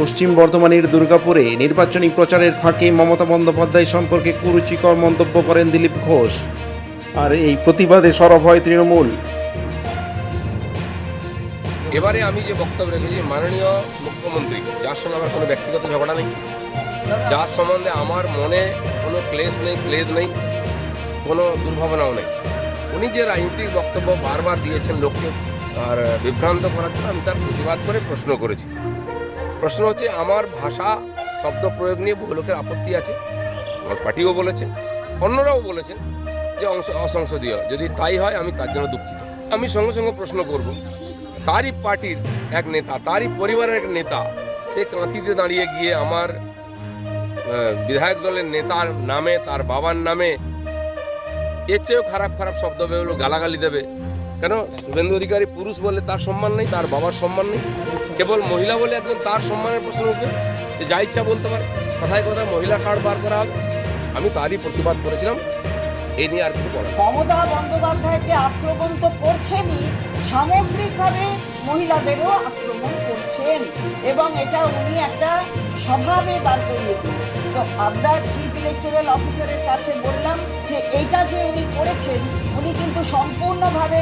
পশ্চিম বর্ধমানের দুর্গাপুরে নির্বাচনী প্রচারের ফাঁকে মমতা বন্দ্যোপাধ্যায় সম্পর্কে কুরুচিকর মন্তব্য করেন দিলীপ ঘোষ। আর এই প্রতিবাদে সরব হয় তৃণমূল। এবারে আমি যে বক্তব্য রেখেছি, মাননীয় মুখ্যমন্ত্রী, যার সঙ্গে আমার কোনো ব্যক্তিগত ঝগড়া নেই। যার সম্বন্ধে আমার মনে কোনো ক্লেশ নেই, ক্লেদ নেই, কোনো দুর্ভাবনাও নেই। উনি যে রাজনৈতিক বক্তব্য বারবার দিয়েছেন, লোককে আর বিভ্রান্ত করার জন্য আমি তার প্রতিবাদ করে প্রশ্ন করেছি। প্রশ্ন হচ্ছে, আমার ভাষা, শব্দ প্রয়োগ নিয়ে বহু লোকের আপত্তি আছে। আমার পার্টিও বলেছে, অন্যরাও বলেছেন যে অংশ, অসংসদীয়। যদি তাই হয়, আমি তার জন্য দুঃখিত। আমি সঙ্গে সঙ্গে প্রশ্ন করব, তারই পার্টির এক নেতা, তারই পরিবারের এক নেতা, সে কাঁথিতে দাঁড়িয়ে গিয়ে আমার বিধায়ক দলের নেতার নামে, তার বাবার নামে, এর চেয়েও খারাপ খারাপ শব্দ বেরোলো, গালাগালি দেবে। কেন? শুভেন্দু অধিকারী পুরুষ বলে তার সম্মান নেই, তার বাবার সম্মান নেই। কেবল মহিলা বলে একজন তার সম্মানের প্রশ্ন উঠবে যে যা ইচ্ছা বলতে পারে। কথায় কথায় মহিলা কার্ড বার করা হবে। আমি তারই প্রতিবাদ করেছিলাম। এ নিয়ে আর কি বলা মমতা বন্দ্যোপাধ্যায়কে আক্রমণ তো করছেনই। সামগ্রিকভাবে মহিলাদেরও আক্রমণ করছেন এবং এটা উনি একটা স্বভাবে দাঁড় করিয়ে দিয়েছেন। তো আমরা চিফ ইলেকটোরাল অফিসারের কাছে বললাম যে এইটা যে উনি করেছেন, উনি কিন্তু সম্পূর্ণভাবে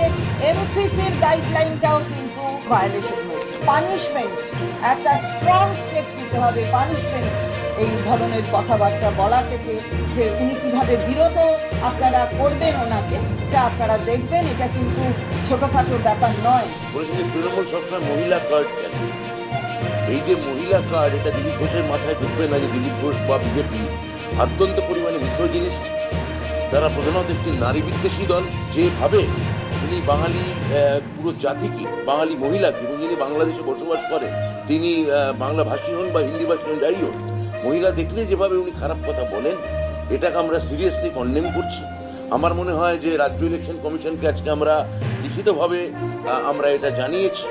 এমসিসির গাইডলাইনটাও কিন্তু ভায়োলেশন হয়েছে। পানিশমেন্ট একটা স্ট্রং স্টেপ নিতে হবে পানিশমেন্ট এই ধরনের কথাবার্তা বলা থেকে যে উনি কীভাবে বিরত আপনারা করবেন ওনাকে। এটা আপনারা দেখবেন, এটা কিন্তু ছোটখাটো ব্যাপার নয়। বলেছেন তৃণমূল সবসময় মহিলা কার্ড এই যে মহিলা কার্ড, এটা দিলীপ ঘোষের মাথায় ঢুকবে না যে দিলীপ ঘোষ বা বিজেপি? অত্যন্ত পরিমাণে মিসোজিনিস্ট তারা প্রধানত একটি নারী বিদ্বেষী দল যেভাবে উনি বাঙালি পুরো জাতিকে, বাঙালি মহিলাকে যিনি বাংলাদেশে বসবাস করেন, তিনি বাংলা ভাষী হন বা হিন্দি ভাষী হন, যাই হোক, মহিলা দেখলে যেভাবে উনি খারাপ কথা বলেন, এটাকে আমরা সিরিয়াসলি কন্ডেম করছি। আমার মনে হয় যে রাজ্য ইলেকশন কমিশনকে আজকে আমরা লিখিতভাবে আমরা এটা জানিয়েছি।